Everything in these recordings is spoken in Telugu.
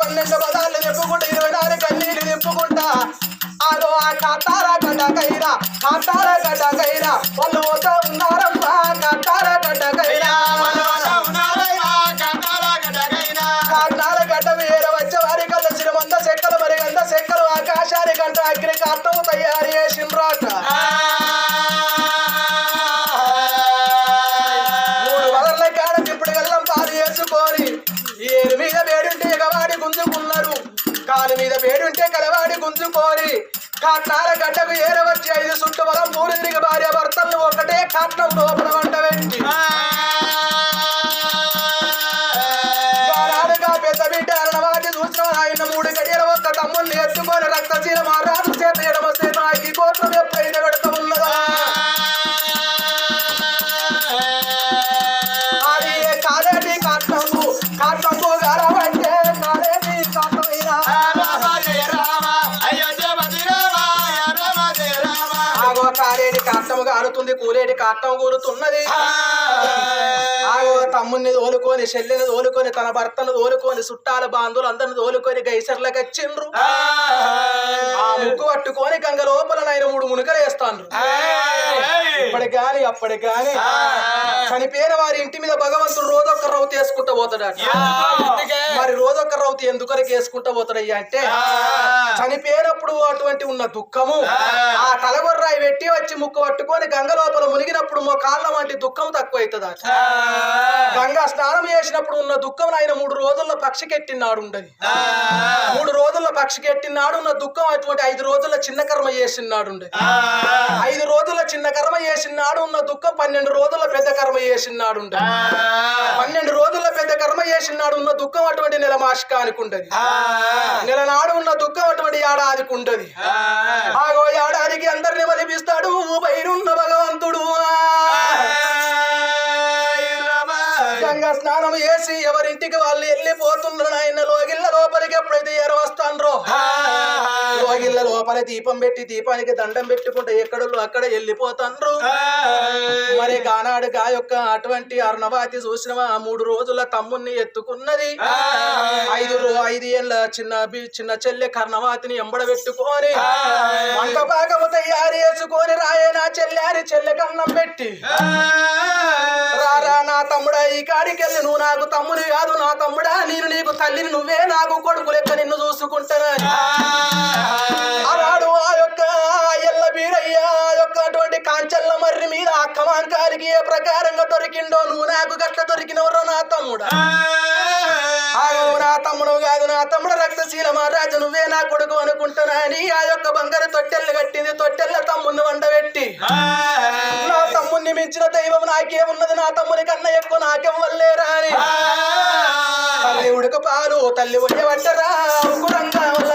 పన్నెండు పదాలు నింపుకుంటా ఇరవై నాలుగు కన్నీళ్ళు నింపుకుంటా ఆగో ఆ కాతార గడ్డకైనా కాతార గడ్డకైనా వాళ్ళు పోతా ఉన్నారమ్మా కాతార గడ్డకైనా కాతార గడ్డ వేర వచ్చే వారి కళ్ళ సిరిమంద చెక్కలు మరి గంధ చెక్కలు ఆకాశాన్ని గంట అగ్ని కాటం తయారు చేసిండ్రాట కలవాడి గుంజుకొని గడ్డకు ఏరవచ్చి ఐదు సుట్టు వలం మూడు భార్య భర్తలు ఒకటే కట్నం లోపల వంట పెట్టి కాలేటి కాట్నము గారుతుంది కూలేటి కాట్నం కూరుతున్నది ఆగో తమ్ముని తోలుకొని చెల్లెని తోలుకొని తన భర్తను తోలుకొని చుట్టాల బాంధువులు అందరిని తోలుకొని గైసర్లకు వచ్చిండ్రు ఆ ముగ్గు పట్టుకొని గంగ లోపల నాయన మూడు మునుకలు వేస్తాండ్రు. ఇప్పటికి గాని అప్పటికి గాని చనిపోయిన వారి ఇంటి మీద భగవంతుడు రోజొక్క రౌతి వేసుకుంటా పోతాడట. మరి రోజొక్క రౌతి ఎందుకొరకు వేసుకుంటా పోతాడయ్యా అంటే చనిపోయినప్పుడు అటువంటి ఉన్న దుఃఖము ఆ. తలగొర్రాయి పెట్టి వచ్చి ముక్కు పట్టుకొని గంగ లోపల మునిగినప్పుడు మో కాళ్ళ వంటి దుఃఖం తక్కువ అవుతుందట గంగా స్నానం చేసినప్పుడు ఉన్న దుఃఖం ఆయన మూడు రోజుల్లో పక్షికెట్టినాడు ఉండదు. మూడు రోజుల్లో పక్షికెట్టినాడు ఉన్న దుఃఖం అటువంటి ఐదు రోజుల చిన్న కర్మ చేసినాడు ఉండదు. ఐదు రోజుల చిన్న కర్మ చేసినాడు ఉన్న దుఃఖం పన్నెండు రోజుల పెద్ద కర్మ చేసినాడు పన్నెండు రోజుల పెద్ద కర్మ చేసినాడు ఉన్న దుఃఖం అటువంటి నెల మాసికానికి ఉండదు. నెల నాడు ఉన్న దుఃఖం అటువంటి ఏడాదికి ఉండదు ఆగో ఏడాదికి అందరిని వలిపిస్తాడు పైరున్న భగవంతుడు. గంగా స్నానం చేసి ఎవరింటికి వాళ్ళు వెళ్ళిపోతున్నారు ఆయన లోగిళ్ళ లోపలికి ఎప్పుడైతే ఎర లోపల దీపం పెట్టి దీపానికి దండం పెట్టుకుంటే ఎక్కడ అక్కడ వెళ్ళిపోతాండ్రు. మరి గానాడు గా యొక్క అటువంటి అర్ణవాతి చూసిన ఆ మూడు రోజుల తమ్ముణ్ణి ఎత్తుకున్నది. ఐదు ఐదు ఏళ్ళ చిన్న చిన్న చెల్లె కర్ణవాతిని ఎంబడ పెట్టుకొని వంట భాగము తయారు చేసుకొని రాయే నా చెల్లె అని చెల్లె కన్నం పెట్టి రారా నా తమ్ముడా ఈ కాడికెళ్ళి. నువ్వు నాకు తమ్ముని కాదు నా తమ్ముడా. నేను నీకు తల్లిని నువ్వే నాకు కొడుకు లెక్క నిన్ను చూసుకుంటానని. అక్కమాంకాలికి ఏ ప్రకారంగా దొరికిండో నువ్వు నాకు గట్ల దొరికినవరో నా తమ్ముడా? ఆగో నా తమ్ముడు కాదు నా తమ్ముడు రక్తశీల మహారాజు నువ్వే నా కొడుకు అనుకుంటున్నా అని ఆ యొక్క బంగారు తొట్టెల్ని కట్టింది తొట్టెల్ల తమ్ముని వండబెట్టి. నా తమ్ముని మించిన దైవం నాకేమున్నది నా తమ్ముని కన్నా ఎక్కువ నాకేం వల్లేరా అని. తల్లి ఉడక పాలు తల్లి ఒయ్య పట్టరా ఉకురంగా వల్ల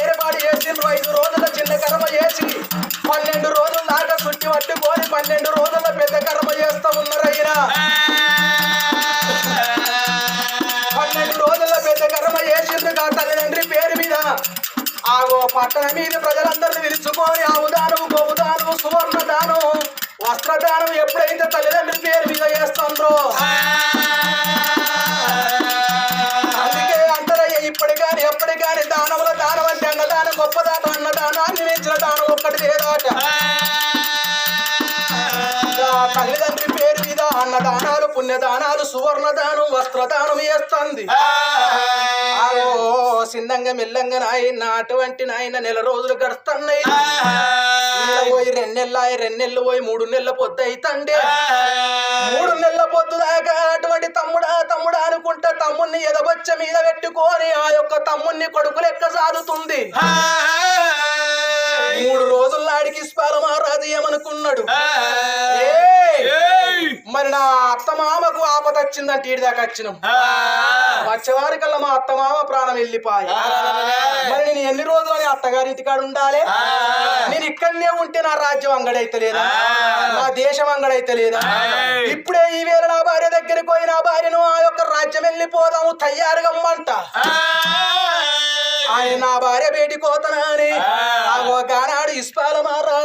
ఏర్పాటు చేసిండ్రు ఐదు రోజుల చిన్న కర్మ చేసి పన్నెండు రోజుల దాకా చుట్టి పట్టుకొని పన్నెండు రోజుల పెద్ద కర్మ చేస్తా ఉన్నారయ్యా పన్నెండు రోజుల పెద్ద కర్మ చేసిండ్రు కా తల్లిదండ్రి పేరు మీద. ఆగో పట్టణ మీద ప్రజలందరినీ పిలుచుకొని ఉదానం గోదానం సువర్ణ దానం వస్త్రదానం ఎప్పుడైతే తల్లిదండ్రి పేరు మీద చేస్తుండ్రో అన్నదానం అన్నదానాన్ని మించిన దానం. పుణ్యదానాలు సువర్ణ దానం వస్త్రదానం చేస్తుంది. సిన్నంగా మెల్లంగా నాయన అటువంటి నాయన నెల రోజులు గడుస్తున్నాయి. పోయి రెండెళ్ళాయి రెండెళ్ళు పోయి మూడు నెలల పొద్దు అయితండి. మూడు నెలల పొద్దు దాకా అటువంటి తమ్ముడా తమ్ముడా అనుకుంటా తమ్ముణ్ణి ఎదబొచ్చ మీద పెట్టుకొని ఆ యొక్క తమ్ముణ్ణి కొడుకు లెక్క సాదుతుంది. మూడు రోజుల నాడికి స్పాల మహారాజు ఏమనుకున్నాడు! మరి నా అత్తమామకు ఆపద వచ్చిందంటే ఈడి దాకా వచ్చినాం. వచ్చేవారికల్లా మా అత్తమామ ప్రాణం వెళ్ళిపోయి మరి నేను ఎన్ని రోజులు అని అత్తగారి ఇంటికాడ ఉండాలి? నేను ఇక్కడనే ఉంటే నా రాజ్యం అంగడైతే లేదా? నా దేశం అంగడైతే లేదా? ఇప్పుడే ఈ వేళ నా భార్య దగ్గరికి పోయి నా భార్యను ఆ యొక్క రాజ్యం వెళ్ళిపోదాము తయారుగమ్మంట. ఆయన నా భార్య బయటి పోతనాని ఆగో గానాడు ఇస్పాల మహారాజు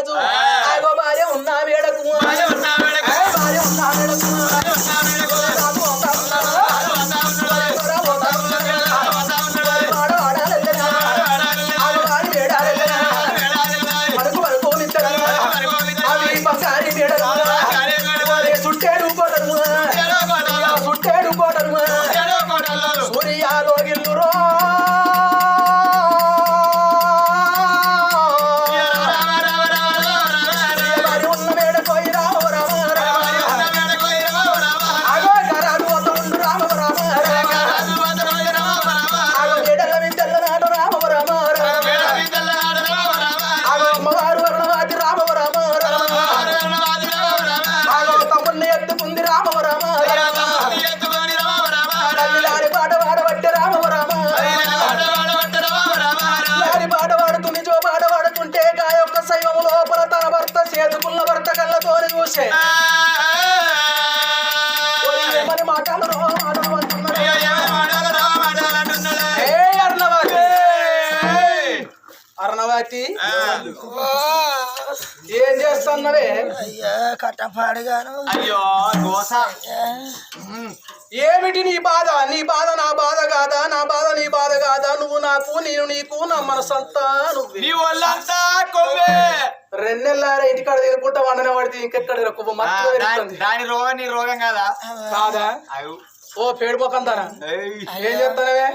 ఏం చేస్తున్నవే? అయ్యా కట్టపాడుగాను. అయ్యో దోశ ఏమిటి నీ బాధ? నీ బాధ నా బాధ కాదా? నా బాధ నీ బాధ కాదా? నువ్వు నాకు నేను నీకు నా మనసంతా నువ్వు. నీ ఒళ్ళంతా కొవ్వే. రెండెళ్ళారా ఇంటికాడ తిరుగుకుంటా వండన పడితే ఇంకెక్కడ దాని- రోగం నీ రోగం కదా? కాదా? ఓ పేడిపోకందానా ఏయ్. ఏం చేస్తానవే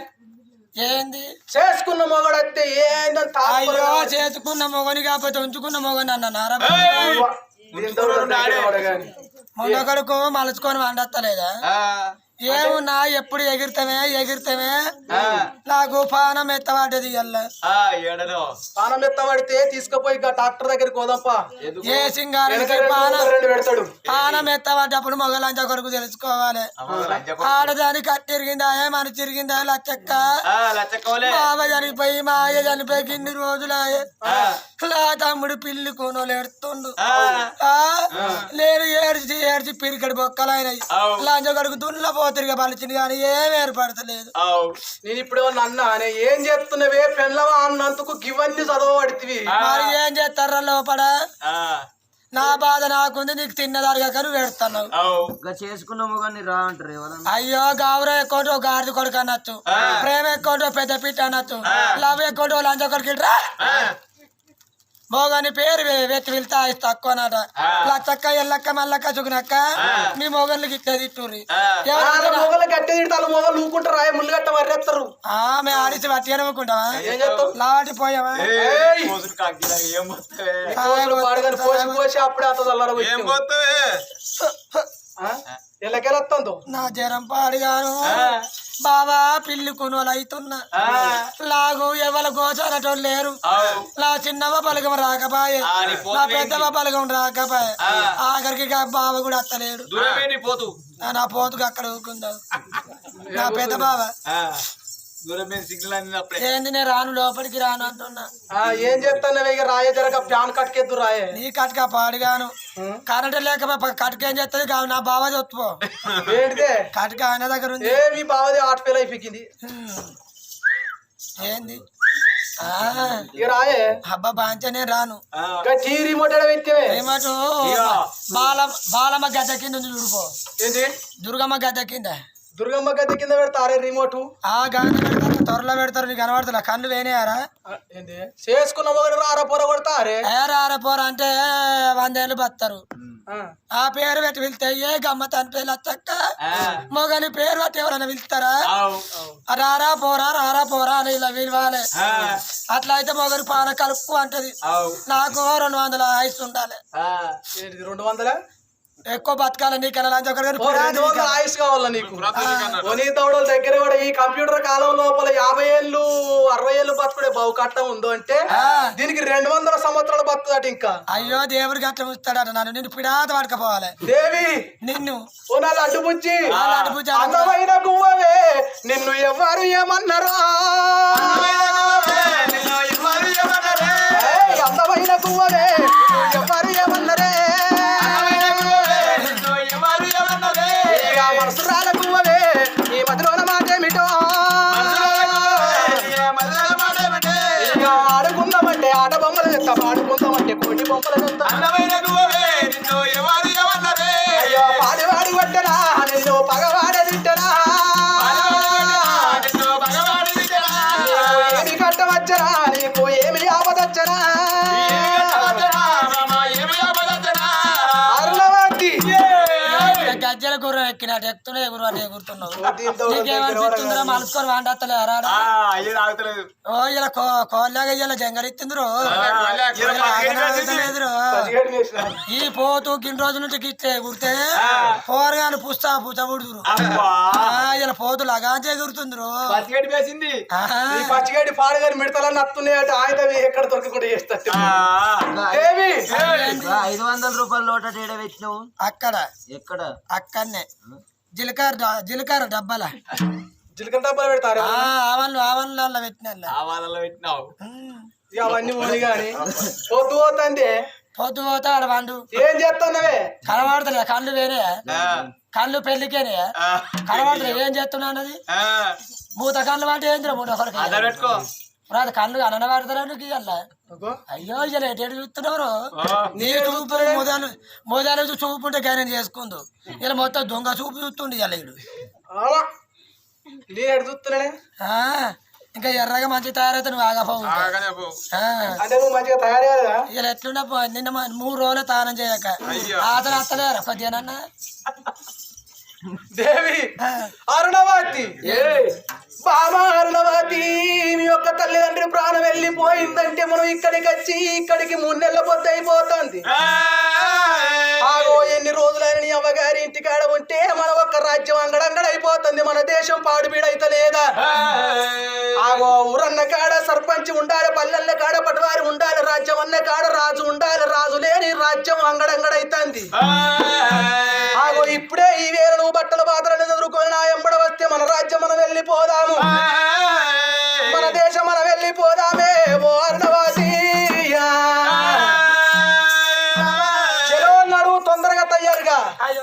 ఏంది? చేసుకున్న మొగడైతే అయ్యో తాపరు చేసుకున్న మొగని కాకపోతే ఉంచుకున్న మొగని అన్న నారా ఏయ్. దీని తోడు దగ్గర పడగాని. మొన్న కొడుకు మలుచుకొని వండత్తలేదా? ఆ, ఏమున్నా ఎప్పుడు ఎగిరితమే ఎగిరితమే నాకు పానం ఏడనో. పానం ఎత్తబడితే తీసుకుపోయి డాక్టర్ దగ్గరికి పోదాంపా. ఏ రెండు పానం పానం ఎత్తవాడప్పుడు మొగలంచ కొడుకు తెలుసుకోవాలి. ఆడదాని కట్టి తిరిగిందా మన తిరిగిందా లచ్చక్క? బావ చనిపోయి మా అయ్య చనిపోయి ఇన్ని రోజులాయే నా తమ్ముడు పిల్లి కూనోలు ఆ, నేను ఏడ్చి ఏడ్చి పిరికడి బొక్కలైనాయి అవు. లంచ కొడుకు దున్నలో పోతిరిగా పలిచింది కానీ ఏం ఏర్పడతలేదు. నేను ఇప్పుడు అన్నా నే ఏం చేస్తున్నవే? పెళ్ళవా అన్నందుకు గివన్నీ చదవబడితివి. ఆ, మరి ఏం చేస్తారా లోపల? ఆ, నా బాధ నాకుంది నీకు తిన్నదారుగా కానీ పెడుతున్నావు అవు. ఇంకా చేసుకున్న మొగాన్ని రా అంటారు అయ్యో గౌరవ ఎక్కువ గాడిద కొడుకు అనొచ్చు. ప్రేమ ఎక్కువ పెద్ద పిట్ట అనొచ్చు లవ్ ఎక్కువ లంచ కొడుకు రా ఆ, మోగని పేరు వె- వెతి వెళ్తా తక్కువనట ఆ. లచ్చక్క ఎల్లక్క మల్లక్క చుకునక్క మీ మొగన్లకి ఇట్లా తిట్టుర్రి. మొగలు గట్టి తిడతారు మొగలు ఊకుంటారు రాయ ముళ్ళు గట్ట ఆమె ఆడిచి ఏం పోతావే? ఎల్లకెళ్ళొస్తుందో నా జ్వరం పాడిగాను. ఆ, బాబా పిల్లి కొనుగోలు అవుతున్నా లాగు ఎవల గోచారటోళ్ళు లేరు. నా చిన్నవ బలగం రాకపాయే. నీ? పెద్దవ బలగం రాకపాయే. ఆఖరికి బావ కూడా అత్తలేడు. నీ పోతు. నా- నా పోతుకు అక్కడ ఊకుందా నా పెద్ద బావ. దూరమే సిగ్నల్ అన్నప్పుడే ఏంది నేను రాను లోపలికి రాను అంటున్నా. ఆ, ఏం ఇక? రాయ జరగ ప్యాన్ కట్కెద్దు రాయే. నీ కట్క పాడుగాను? కరెంట్ లేకపోతే కట్క ఏం చేస్తుంది? కావు నా బావ చెప్పుకో ఏంటిదే? కట్క ఆయన దగ్గర ఉంది. ఏ మీ బావది ఆట ఫెయిల్ అయిపోయింది. ఏంది? ఆ, ఇక రాయే. అబ్బా బాంచే నేను రాను. ఇక టీవీ రిమోట్ పెట్టే ఏమటు ఇక. బాలమ్మ బాలమ్మ గద్ద కింద ఉంది చూడుకో ఏంటి దుర్గమ్మ గద్ద కింద. దుర్గమ్మ గది కింద పెడతారే రిమోట్? ఆ గాన పెడతారు త్వరలో పెడతారు నీకు కనబడుతున్నా కళ్ళు వేనేయారా ఏంటి చేసుకున్న మొగడు రార పొర కొడతారే? ఏరార పోరా అంటే వందేళ్ళు బతారు ఆ. ఆ పేరు పెట్టి పిలితే ఏ గమ్మత్ అని పేరు అత్తక్క? మొగని పేరు పెట్టి ఎవరైనా పిలుస్తారా? రారా పోరా రారా పోరా అని ఇలా పిలవాలి. ఆ, అట్లా అయితే మొగని పాన కలుపు అంటది. నాకు రెండు వందల ఐస్ ఉండాలి. రెండు వందల? ఎక్కువ బతకాలి వందల ఆయుష్ కావాలా నీకు? నీ తోడల దగ్గర కూడా ఈ కంప్యూటర్ కాలం లోపల యాభై ఏళ్ళు అరవై ఏళ్ళు బతుకుడే బావు కట్టం ఉందో అంటే దీనికి రెండు వందల సంవత్సరాలు బతుకుదట ఇంకా. అయ్యో దేవుడికి అట్లా ఇస్తాడట నన్ను. నిన్ను పిడాత పడకపోవాలి దేవి! నిన్ను. లడ్డు అందమైన గువ్వవే నిన్ను ఎవ్వరు ఏమన్నారా? అందమైన గువ్వవే ఆట యొక్క పాడు ఆడుకుందామంటే కోటి బొమ్మల అందమైన నువ్వే నిన్ను ఎవరు ఎగురుతున్నావు నీకేమనిపిస్తుందిరా మలుసుకొని. ఓ ఇలా ఇలా. ఈ పోతూ గిన్ని రోజుల నుంచి గిట్టే గుర్తే పోరగాని పుస్తా పుచ్చ పుడుతురు అబ్బా. ఇలా పోతు లగాంచే ఎగురుతుందిరు పసిగడ్డి వేసింది ఆహా. ఈ పచ్చిగడి పాడగాని మిడతలని నత్తున్నాయట ఆయన ఎక్కడ దొరకకుండా దేవి ఐదు వందల రూపాయల లోట తేడా పెట్టినావు? అక్కడ. ఎక్కడ? అక్కడనే. జీలకర్ర జీలకర్ర డబ్బాల? జీలకర్ర డబ్బాలు పెడతారు. ఆ, ఆవన్లు ఆవన్లలో పెట్టిన ఆ వాళ్ళలో పెట్టినావు ఇక అవన్నీ పోని గాని. పొద్దు పోతుంది. పొద్దు పోతే ఆడ వండు ఏం చేస్తున్నావే? కనబడతలే కళ్ళు వేరే. కళ్ళు పెళ్ళికేనే కనబడతలే ఏం చేస్తున్నా అన్నది? ఆ, మూత కళ్ళు అంటే ఏంద్ర మూత? ఒకరికి అద్దం పెట్టుకో. రాదు కళ్ళు అనన పడతారా నీకు ఇయ్యాల అగో, అయ్యో ఇలా ఎటు చూస్తున్నారు నీ చూపు మోదాలు మోదాలు చూపు ఉంటే గ్యారెంటీ చేసుకుందు. ఇలా మొత్తం దొంగ చూపు చూస్తుండు ఇలా ఇడు ఇంకా ఎర్రగా మంచి తయారైతే నువ్వు ఆగపోవు ఇంకా. ఆగనే పో. ఆ, అంటే నువ్వు మంచిగా తయారు కదా ఇలా ఎట్లున్నా పో, నిన్న మూడు రోజులు తానం చేయక. అయ్యో. ఆతలు అత్తలేరు కొద్దిగానన్నా? దేవి అరుణవతి. బాబా అరుణవతి మీ యొక్క తల్లిదండ్రి ప్రాణం వెళ్ళిపోయిందంటే మనం ఇక్కడికి వచ్చి ఇక్కడికి మూడు నెలల పొద్దు అయిపోతుంది. ఆగో ఎన్ని రోజులైన నీ అవ్వగారి ఇంటికాడ ఉంటే మన ఒక్క రాజ్యం అంగడంగడ అయిపోతుంది. మన దేశం పాడుబీడైతే లేదా? ఆగో ఊరన్న కాడ సర్పంచ్ ఉండాలి పల్లెల్ల కాడ పటవారి ఉండాలి రాజ్యం అన్న కాడ రాజు ఉండాలి రాజు లేని రాజ్యం అంగడంగడైతుంది. ఆగో ఇప్పుడే ఈ వేళ వెళ్ళిపోదాము.